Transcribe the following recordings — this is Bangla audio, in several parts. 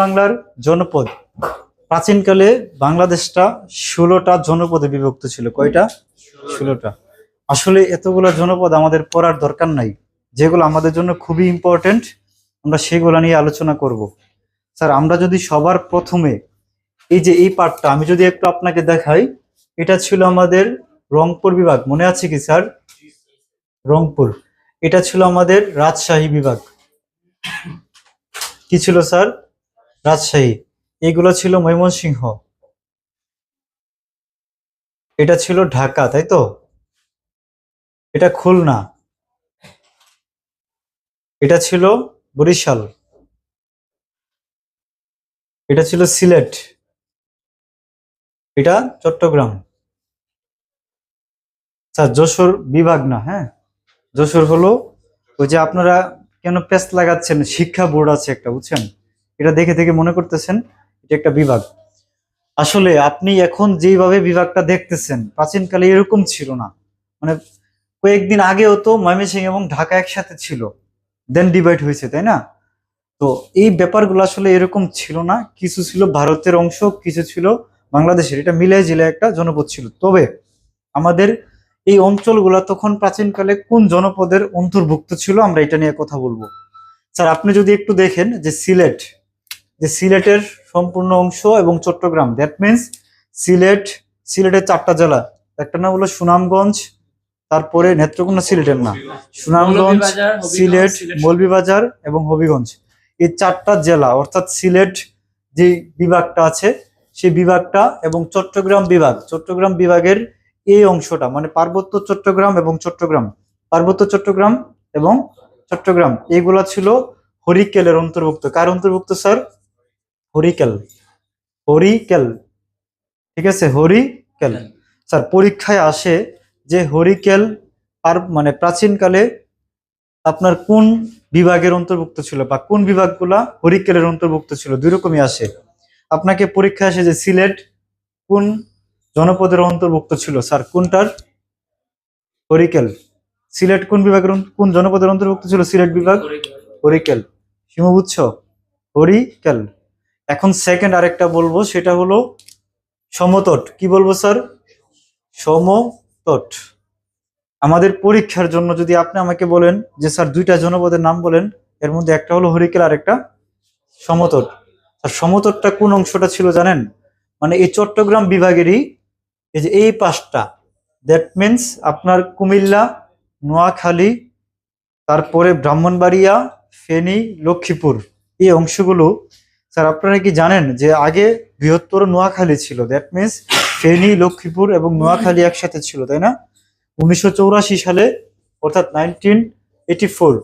বাংলার জনপদ। প্রাচীনকালে বাংলাদেশটা ষোলোটা জনপদে বিভক্ত ছিল। কয়টা? ষোলোটা। আসলে এতগুলো জনপদ আমাদের পড়ার দরকার নাই। যেগুলো আমাদের জন্য খুবই ইম্পর্টেন্ট আমরা সেগুলো নিয়ে আলোচনা করব। স্যার, আমরা যদি সবার প্রথমে এই যে এই পার্টটা আমি যদি একটু আপনাকে দেখাই, এটা ছিল আমাদের রংপুর বিভাগ। মনে আছে কি, স্যার? রংপুর। এটা ছিল আমাদের রাজশাহী বিভাগ। কি ছিল, স্যার? রাজশাহী। এগুলো ছিল ময়মনসিংহ। এটা ছিল ঢাকা, তাই তো? এটা খুলনা। এটা ছিল বরিশাল। এটা ছিল সিলেট। এটা চট্টগ্রাম। স্যার, যশোর বিভাগ না হ্যাঁ? যশোর হলো ওই যে আপনারা কেন পেস্ট লাগাচ্ছেন? শিক্ষা বোর্ড আছে একটা, বুঝছেন? এটা দেখে দেখে মনে করতেছেন, এটা একটা বিভাগ। আসলে আপনি এখন যেইভাবে বিভাগটা দেখতেছেন, প্রাচীনকালে এরকম ছিল না। মানে কয়েকদিন আগেও তো ময়মনসিংহ এবং ঢাকা একসাথে ছিল দেন ডিভাইড হয়েছে, তাই না? তো এই ব্যাপারগুলো আসলে এরকম ছিল না। কিছু ছিল ভারতের অংশ, কিছু ছিল বাংলাদেশের। এটা মিলে জিলে একটা জনপদ ছিল। তবে আমাদের এই অঞ্চলগুলো তখন প্রাচীনকালে কোন জনপদের অন্তর্ভুক্ত ছিল, আমরা এটা নিয়ে কথা বলব। স্যার, আপনি যদি একটু দেখেন যে সিলেট যে সিলেটের সম্পূর্ণ অংশ এবং চট্টগ্রাম। দ্যাট মিন্স সিলেট সিলেটের চারটা জেলা। একটা নাম হলো সুনামগঞ্জ তারপরে নেত্রকোনা সিলেটের না সুনামগঞ্জ সিলেট। মৌলভীবাজার এবং হবিগঞ্জ। এই চারটা জেলা অর্থাৎ সিলেট যে বিভাগটা আছে সেই বিভাগটা এবং চট্টগ্রাম বিভাগ। চট্টগ্রাম বিভাগের এই অংশটা মানে পার্বত্য চট্টগ্রাম এবং চট্টগ্রাম। পার্বত্য চট্টগ্রাম এবং চট্টগ্রাম। এইগুলা ছিল হরিকেলের অন্তর্ভুক্ত। কার অন্তর্ভুক্ত স্যার? হরিকেল। হরিকেল। ঠিক আছে? হরিকেল। স্যার পরীক্ষায় আসে যে হরিকেল আর মানে প্রাচীনকালে আপনার কোন বিভাগের অন্তর্ভুক্ত ছিল বা কোন বিভাগগুলা হরিকেলের অন্তর্ভুক্ত ছিল? দুই রকমই আসে। আপনাকে পরীক্ষায় আসে যে সিলেট কোন জনপদের অন্তর্ভুক্ত ছিল? স্যার কোনটার? হরিকেল। সিলেট কোন বিভাগের কোন জনপদের অন্তর্ভুক্ত ছিল? সিলেট বিভাগ? হরিকেল। বুঝছ হরিকেল। এখন সেকেন্ড আরেকটা বলব, সেটা হলো সমতট। কি বলব স্যার সমতট। আমাদের পরীক্ষার জন্য যদি আপনি আমাকে বলেন যে স্যার দুইটা জনপদের নাম বলেন, এর মধ্যে একটা হলো হরিকেল আর একটা সমতট। আর সমতটটা কোন অংশটা ছিল জানেন? মানে এই চট্টগ্রাম বিভাগেরই এই যে এই পাশটা। দ্যাট মিন্স আপনার কুমিল্লা, নোয়াখালী, তারপরে ব্রাহ্মণবাড়িয়া, ফেনী, লক্ষ্মীপুর। এই অংশগুলো স্যার, আপনারা কি জানেন যে আগে বৃহত্তর নোয়াখালী ছিল? দ্যাট মিন্স ফেনী, লক্ষ্মীপুর এবং নোয়াখালী একসাথে ছিল, তাই না? উনিশশো সালে, অর্থাৎ নাইনটিন এইটি ফোর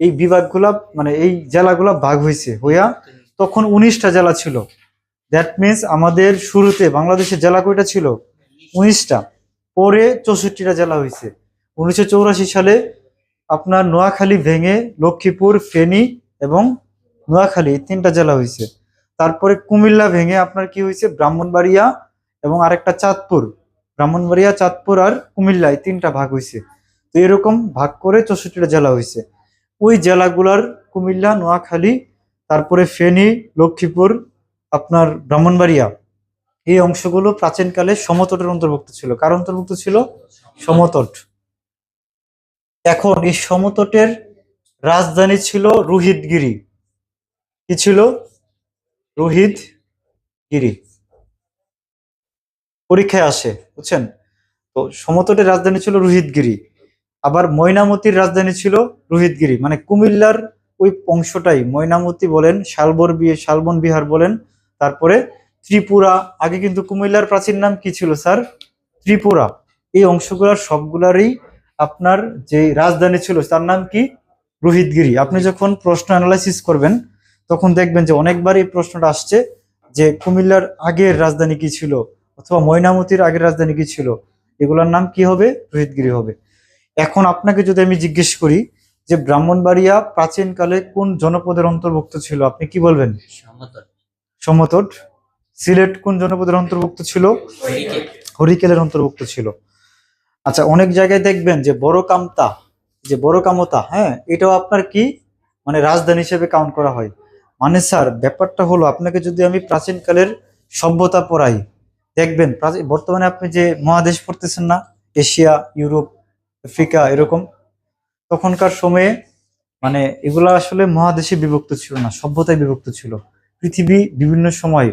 এই বিভাগগুলা মানে এই জেলাগুলা ভাগ হয়েছে হইয়া তখন উনিশটা জেলা ছিল। দ্যাট মিন্স আমাদের শুরুতে বাংলাদেশের জেলা কয়টা ছিল? উনিশটা। পরে চৌষট্টিটা জেলা হয়েছে উনিশশো সালে আপনার নোয়াখালী ভেঙে লক্ষ্মীপুর, ফেনী এবং নোয়াখালী তিনটা জেলা হয়েছে তারপরে কুমিল্লা ভেঙে আপনার কি হয়েছে ব্রাহ্মণবাড়িয়া এবং আরেকটা চাঁদপুর। ব্রাহ্মণবাড়িয়া, চাঁদপুর আর কুমিল্লা, এই তিনটা ভাগ হয়েছে তো এরকম ভাগ করে চৌষট্টিটা জেলা হয়েছে ওই জেলাগুলার কুমিল্লা, নোয়াখালী, তারপরে ফেনী, লক্ষ্মীপুর, আপনার ব্রাহ্মণবাড়িয়া, এই অংশগুলো প্রাচীনকালে সমতটের অন্তর্ভুক্ত ছিল। কার অন্তর্ভুক্ত ছিল? সমতট। এখন এই সমতটের রাজধানী ছিল রোহিতগিরি। কি ছিল? রোহিত গিরি। পরীক্ষায় আসে, বুঝছেন? তো সমতটের রাজধানী ছিল রোহিতগিরি আবার ময়নামতির রাজধানী ছিল রোহিতগিরি মানে কুমিল্লার ওই অংশটাই, ময়নামতি বলেন, শালবর বিয়ে শালবন বিহার বলেন, তারপরে ত্রিপুরা। আগে কিন্তু কুমিল্লার প্রাচীন নাম কি ছিল, স্যার? ত্রিপুরা। এই অংশগুলার সবগুলারই আপনার যে রাজধানী ছিল, তার নাম কি? রোহিতগিরি আপনি যখন প্রশ্ন অ্যানালাইসিস করবেন তখন দেখবেন যে অনেকবার এই প্রশ্নটা আসছে যে কুমিল্লার আগের রাজধানী কি ছিল অথবা ময়নামতির আগের রাজধানী কি ছিল? এগুলোর নাম কি হবে? রোহিতগিরি হবে। এখন আপনাকে যদি আমি জিজ্ঞেস করি যে ব্রাহ্মণবাড়িয়া প্রাচীনকালে কোন জনপদের অন্তর্ভুক্ত ছিল আপনি কি বলবেন? সমতট। সিলেট কোন জনপদের অন্তর্ভুক্ত ছিল? হরিকেল। হরিকেলের অন্তর্ভুক্ত ছিল। আচ্ছা অনেক জায়গায় দেখবেন যে বড় কামতা যে বড় কামতা হ্যাঁ এটাও আপনার কি? মানে রাজধানী হিসেবে কাউন্ট করা হয়। মানে স্যার, ব্যাপারটা হলো আপনাকে যদি আমি প্রাচীনকালের সভ্যতা পড়াই, দেখবেন বর্তমানে আপনি যে মহাদেশ পড়তেছেন না, এশিয়া, ইউরোপ, আফ্রিকা এরকম, তখনকার সময়ে মানে এগুলা আসলে মহাদেশে বিভক্ত ছিল না, সভ্যতায় বিভক্ত ছিল। পৃথিবী বিভিন্ন সময়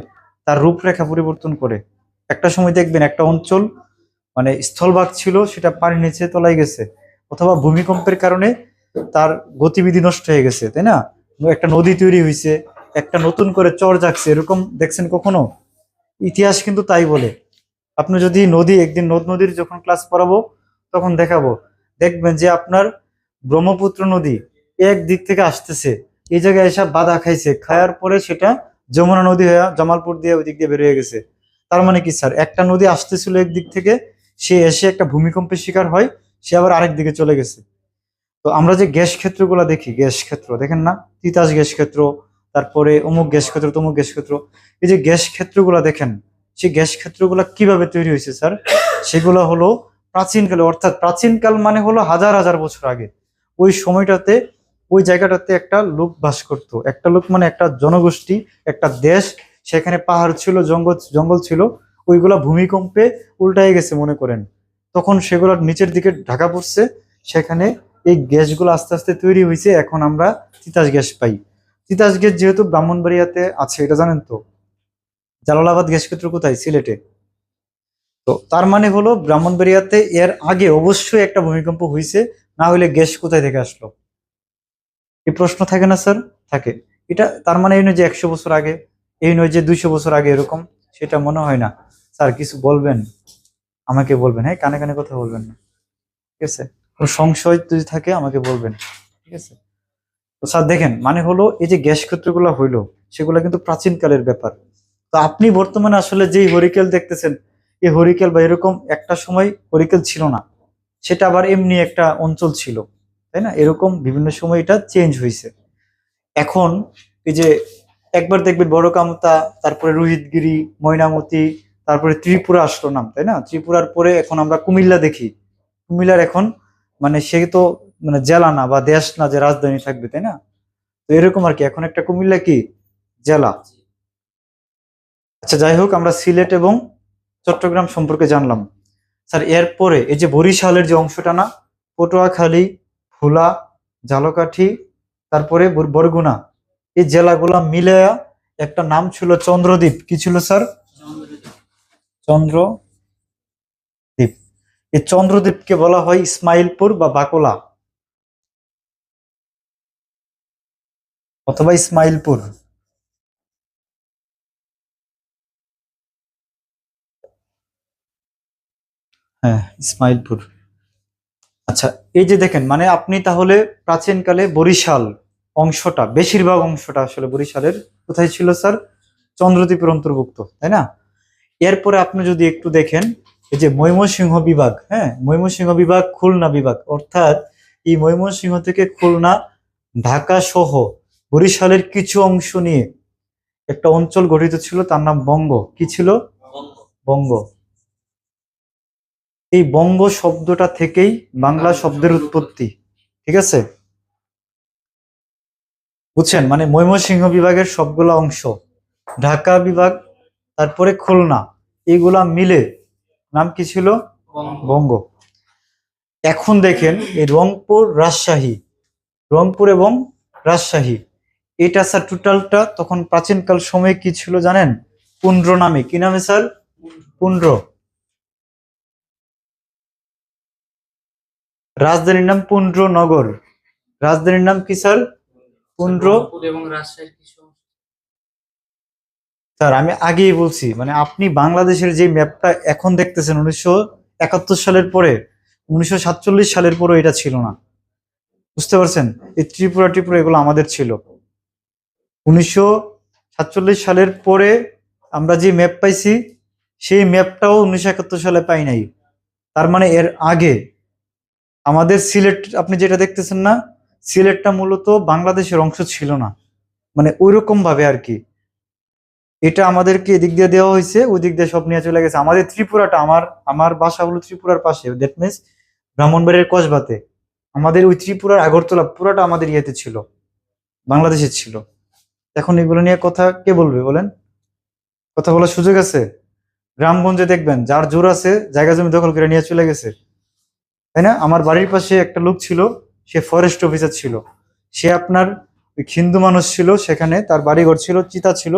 তার রূপরেখা পরিবর্তন করে। একটা সময় দেখবেন একটা অঞ্চল মানে স্থলভাগ ছিল, সেটা পানির নিচে তলায় গেছে, অথবা ভূমিকম্পের কারণে তার গতিবিধি নষ্ট হয়ে গেছে, তাই না? একটা নদী তৈরি হয়েছে একটা নতুন করে চর জাগছে এরকম দেখছেন কখনো? ইতিহাস কিন্তু তাই বলে। আপনি যদি নদী, একদিন নদ নদীর যখন ক্লাস পড়াবো, তখন দেখাবো। দেখবেন যে আপনার ব্রহ্মপুত্র নদী এক দিক থেকে আসতেছে, এই জায়গায় এসে বাধা খাইছে খায়ার পরে সেটা যমুনা নদী হয়ে জামালপুর দিয়ে ওই দিক দিয়ে বেরিয়ে গেছে। তার মানে কি স্যার? একটা নদী আসতেছিল এক দিক থেকে, সে এসে একটা ভূমিকম্পের শিকার হয়, সে আবার আরেক দিকে চলে গেছে। তো আমরা যে গ্যাস ক্ষেত্রগুলো দেখি, গ্যাস ক্ষেত্র, দেখেন না? তিতাস গ্যাস ক্ষেত্র, তারপরে অমুক গ্যাস ক্ষেত্র, তমুক গ্যাস ক্ষেত্র। এই যে গ্যাস ক্ষেত্রগুলো দেখেন সেই গ্যাস ক্ষেত্রগুলো কীভাবে তৈরি হয়েছে, স্যার? সেগুলো হলো প্রাচীনকালে, অর্থাৎ প্রাচীনকাল মানে হলো হাজার হাজার বছর আগে। ওই সময়টাতে, ওই জায়গাটাতে একটা লোক বাস করত। একটা লোক মানে একটা জনগোষ্ঠী, একটা দেশ। সেখানে পাহাড় ছিল, জঙ্গল জঙ্গল ছিল। ওইগুলা ভূমিকম্পে উল্টাই গেছে, মনে করেন। তখন সেগুলো নিচের দিকে ঢাকা পড়ছে। সেখানে এই গ্যাসগুলো আস্তে আস্তে তৈরি হয়েছে, এখন আমরা তিতাস গ্যাস পাই। তিতাস গ্যাস যেহেতু ব্রাহ্মণবাড়িয়াতে আছে, এটা জানেন তো? জালালাবাদ গ্যাস ক্ষেত্র কোথায়? সিলেটে। তো তার মানে হলো ব্রাহ্মণবাড়িয়াতে এর আগে অবশ্যই একটা ভূমিকম্প হয়েছে, না হলে গ্যাস কোথায় থেকে আসলো? এই প্রশ্ন থাকে না, স্যার? থাকে। এটা তার মানে এই নয় যে একশো বছর আগে, এই নয় যে দুইশো বছর আগে এরকম, সেটা মনে হয় না। স্যার, কিছু বলবেন? আমাকে বলবেন হ্যাঁ কানে কানে কথা বলবেন না। ঠিক আছে? কোনো সংশয় যদি থাকে, আমাকে বলবেন। ঠিক আছে? তো স্যার, দেখেন মানে হলো এই যে গ্যাস ক্ষেত্রগুলো হইল, সেগুলো কিন্তু প্রাচীনকালের ব্যাপার। তো আপনি বর্তমানে আসলে যেই হরিকেল দেখতেছেন, এই হরিকেল বা এরকম একটা সময় হরিকেল ছিল না। সেটা আবার এমনি একটা অঞ্চল ছিল, তাই না? এরকম বিভিন্ন সময় এটা চেঞ্জ হয়েছে এখন এই যে একবার দেখবেন বড় কামতা তারপরে রোহিতগিরি, ময়নামতি, তারপরে ত্রিপুরা আসলো নাম, তাই না? ত্রিপুরার পরে এখন আমরা কুমিল্লা দেখি। কুমিল্লার এখন মানে সে তো মানে জেলা না বা দেশ না যে রাজধানী থাকবে তাই না? তো এরকম আর কি। এখন একটা কুমিল্লা কি? জেলা। আচ্ছা যাই হোক আমরা সিলেট এবং চট্টগ্রাম সম্পর্কে জানলাম। স্যার এরপরে এই যে বরিশালের যে অংশটা না পটুয়াখালী ভোলা ঝালকাঠি তারপরে বর- বরগুনা এই জেলাগুলা মিলে একটা নাম ছিল চন্দ্রদ্বীপ। কি ছিল স্যার? চন্দ্রদ্বীপ। এই চন্দ্রদ্বীপকে বলা হয় ইসমাইলপুর বা বাকলা। অথবা ইসমাইলপুর। হ্যাঁ ইসমাইলপুর। আচ্ছা এই যে দেখেন মানে আপনি তাহলে প্রাচীনকালে বরিশাল অংশটা, বেশিরভাগ অংশটা আসলে বরিশালের কোথায় ছিল, স্যার? চন্দ্রদ্বীপের অন্তর্ভুক্ত, তাই না? এরপরে আপনি যদি একটু দেখেন এই যে ময়মনসিংহ বিভাগ হ্যাঁ? ময়মনসিংহ বিভাগ, খুলনা বিভাগ। অর্থাৎ এই ময়মনসিংহ থেকে খুলনা, ঢাকা সহ বরিশালের কিছু অংশ নিয়ে একটা অঞ্চল গঠিত ছিল, তার নাম বঙ্গ। কি ছিল? বঙ্গ। এই বঙ্গ শব্দটা থেকেই বাংলা শব্দের উৎপত্তি, ঠিক আছে? বুঝছেন? মানে ময়মনসিংহ বিভাগের সবগুলা অংশ, ঢাকা বিভাগ, তারপরে খুলনা, এগুলা মিলে নাম কি ছিল? বঙ্গ। এখন দেখেন এই রংপুর রাজশাহী। রংপুর এবং রাজশাহী। এটা স্যার টোটালটা তখন প্রাচীনকাল সময়ে কি ছিল জানেন? পুন্ড্র নামে। কি নামে স্যার পুন্ড্র। রাজধানীর নাম পুন্ড্র নগর রাজধানীর নাম কি স্যার পুন্ড্র। এবং রাজশাহীর কিছু। স্যার, আমি আগেই বলছি মানে আপনি বাংলাদেশের যে ম্যাপটা এখন দেখতেছেন, উনিশশো একাত্তর সালের পরে, উনিশশো সাতচল্লিশ সালের পরে এটা ছিল না। বুঝতে পারছেন? এই ত্রিপুরা ত্রিপুরা এগুলো আমাদের ছিল। উনিশশো সাতচল্লিশ সালের পরে আমরা যে ম্যাপ পাইছি, সেই ম্যাপটাও উনিশশো একাত্তর সালে পাই নাই। তার মানে এর আগে আমাদের সিলেট, আপনি যেটা দেখতেছেন না, সিলেটটা মূলত বাংলাদেশের অংশ ছিল না। মানে ওইরকম ভাবে আর কি। এটা আমাদেরকে এদিক দিয়ে দেওয়া হয়েছে ওই দিক দিয়ে সব নিয়ে চলে গেছে। আমাদের ত্রিপুরাটা, আমার আমার বাসা হলো ত্রিপুরার পাশে দ্যাট মিনস ব্রাহ্মণবাড়ির কসবাতে। আমাদের ওই ত্রিপুরার আগরতলা পুরাটা আমাদের ইয়েতে ছিল, বাংলাদেশে ছিল। এখন এগুলো নিয়ে কথা কে বলবে বলেন? কথা বলার সুযোগ আছে? গ্রামগঞ্জে দেখবেন, যার জোর আছে, জায়গা জমি দখল করে নিয়ে চলে গেছে। তাই না? আমার বাড়ির পাশে একটা লোক ছিল, সে ফরেস্ট অফিসার ছিল। সে আপনার হিন্দু মানুষ ছিল, সেখানে তার বাড়িঘর ছিল, চিতা ছিল।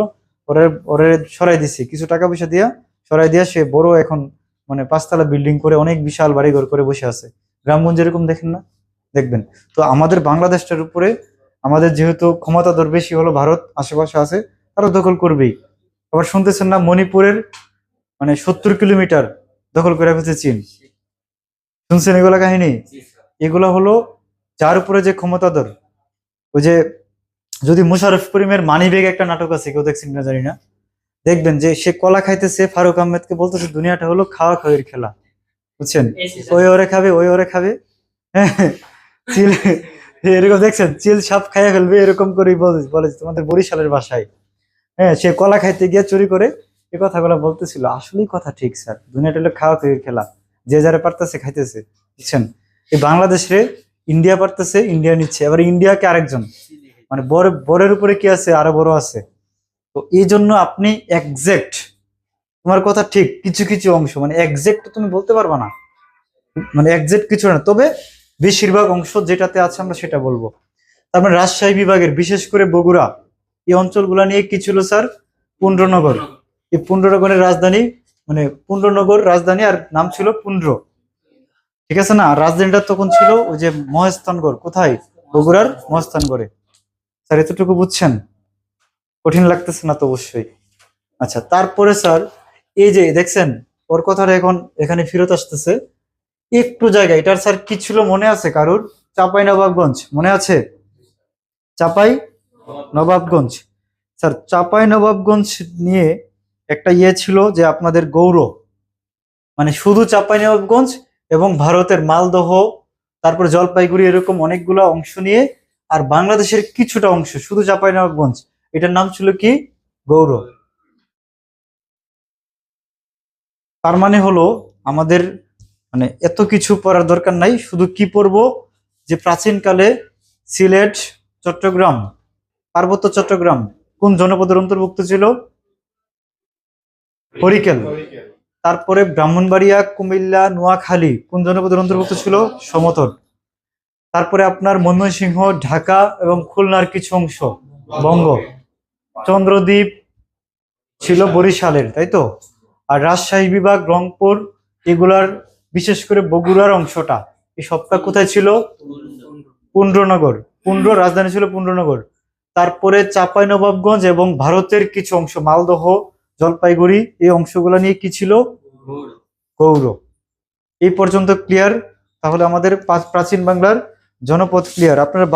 ওরে ওরে সরাই দিছি। কিছু টাকা পয়সা দিয়া সরাই দিয়া সে বড় এখন মানে পাঁচতলা বিল্ডিং করে অনেক বিশাল বাড়িঘর করে বসে আছে। গ্রামগঞ্জে এরকম দেখেন না? দেখবেন। তো আমাদের বাংলাদেশটার উপরে আমাদের যেহেতু ক্ষমতাধর বেশি হলো ভারত আশেপাশে আছে তারা দখল করবেই। আবার শুনতেছেন না মণিপুরের মানে সত্তর কিলোমিটার দখল করে ফেলছে চীন। শুনছেন এগুলা কাহিনী? এগুলা হলো যার উপরে যে ক্ষমতাধর ওই যে যদি মুশারফ করিমের মানি ব্যাগ একটা নাটক আছে কেউ দেখছেন না জানি না দেখবেন যে সে কলা খাইতেছে ফারুক আহমেদকে বলতেছে দুনিয়াটা হলো খাওয়া খাওয়ির খেলা। বুঝছেন? ওই ওরে খাবে ওই ওরে খাবে। হ্যাঁ চিল এরকম দেখছেন? চিল সাপ খাইয়া ফেলবে এরকম করেই বলে তোমাদের বরিশালের বাসায়। হ্যাঁ সে কলা খাইতে গিয়ে চুরি করে এ কথাগুলো বলতেছিল। আসলেই কথা ঠিক স্যার। দুনিয়াটা হলো খাওয়া খাওয়ির খেলা। যে যারা পারতেছে খাইতেছে বুঝছেন? এই বাংলাদেশে ইন্ডিয়া পারতেছে ইন্ডিয়া নিচ্ছে। এবার ইন্ডিয়াকে আরেকজন। মানে বড়, বড়ের উপরে কি আছে? আরও বড় আছে। তো এই জন্য আপনি একজ্যাক্ট তোমার কথা ঠিক, কিছু কিছু অংশ মানে একজ্যাক্ট তুমি বলতে পারবা না। মানে একজ্যাক্ট কিছু না, তবে বেশিরভাগ অংশ যেটাতে আছে আমরা সেটা বলব। তারপরে রাজশাহী বিভাগের, বিশেষ করে বগুড়া, এই অঞ্চলগুলা নিয়ে কি ছিল স্যার? পুন্ড্রনগর এই পুন্ড্রনগরের রাজধানী মানে পুন্ড্রনগর রাজধানী, আর নাম ছিল পুন্ড্র। ঠিক আছে না? রাজধানীটা তখন ছিল ওই যে মহেস্থানগড় কোথায়? বগুড়ার মহেস্থানগড়ে স্যার এতটুকু বুঝছেন? কঠিন লাগতেছে না তো অবশ্যই। আচ্ছা তারপরে স্যার, এই যে দেখছেন, ওর কথাটা এখন এখানে ফেরত আসতেছে। একটু জায়গা, এটার স্যার কি ছিল মনে আছে কারুর? চাপাই নবাবগঞ্জ, মনে আছে? চাপাই নবাবগঞ্জ। স্যার, চাপাই নবাবগঞ্জ নিয়ে একটা ইয়ে ছিল যে আপনাদের গৌরব মানে শুধু চাপাই নবাবগঞ্জ এবং ভারতের মালদহ, তারপর জলপাইগুড়ি, এরকম অনেকগুলো অংশ নিয়ে আর বাংলাদেশের কিছুটা অংশ, শুধু চাপাই নবাবগঞ্জ এটার নাম ছিল কি? গৌরব। তার মানে হলো আমাদের মানে এত কিছু পড়ার দরকার নাই, শুধু কি পড়ব? যে প্রাচীনকালে সিলেট, চট্টগ্রাম, পার্বত্য চট্টগ্রাম, কোন জনপদের অন্তর্ভুক্ত ছিল? হরিকেল। তারপরে ব্রাহ্মণবাড়িয়া, কুমিল্লা, নোয়াখালী, কোন জনপদের অন্তর্ভুক্ত ছিল? সমতট। তারপরে আপনার ময়মনসিংহ ঢাকা এবং খুলনার কিছু অংশ বঙ্গ। চন্দ্রদ্বীপ ছিল বরিশালের তাই তো? আর রাজশাহী বিভাগ রংপুর এগুলার বিশেষ করে বগুড়ার অংশটা। এই সবটা কোথায় ছিল? পুন্ড্রনগর পুন্ড্র রাজধানী ছিল পুন্ড্রনগর তারপরে চাপাই নবাবগঞ্জ এবং ভারতের কিছু অংশ মালদহ জলপাইগুড়ি এই অংশগুলো নিয়ে কি ছিল? গৌর এই পর্যন্ত ক্লিয়ার তাহলে আমাদের প্রাচীন বাংলার জনপদ ক্লিয়ার আপনারা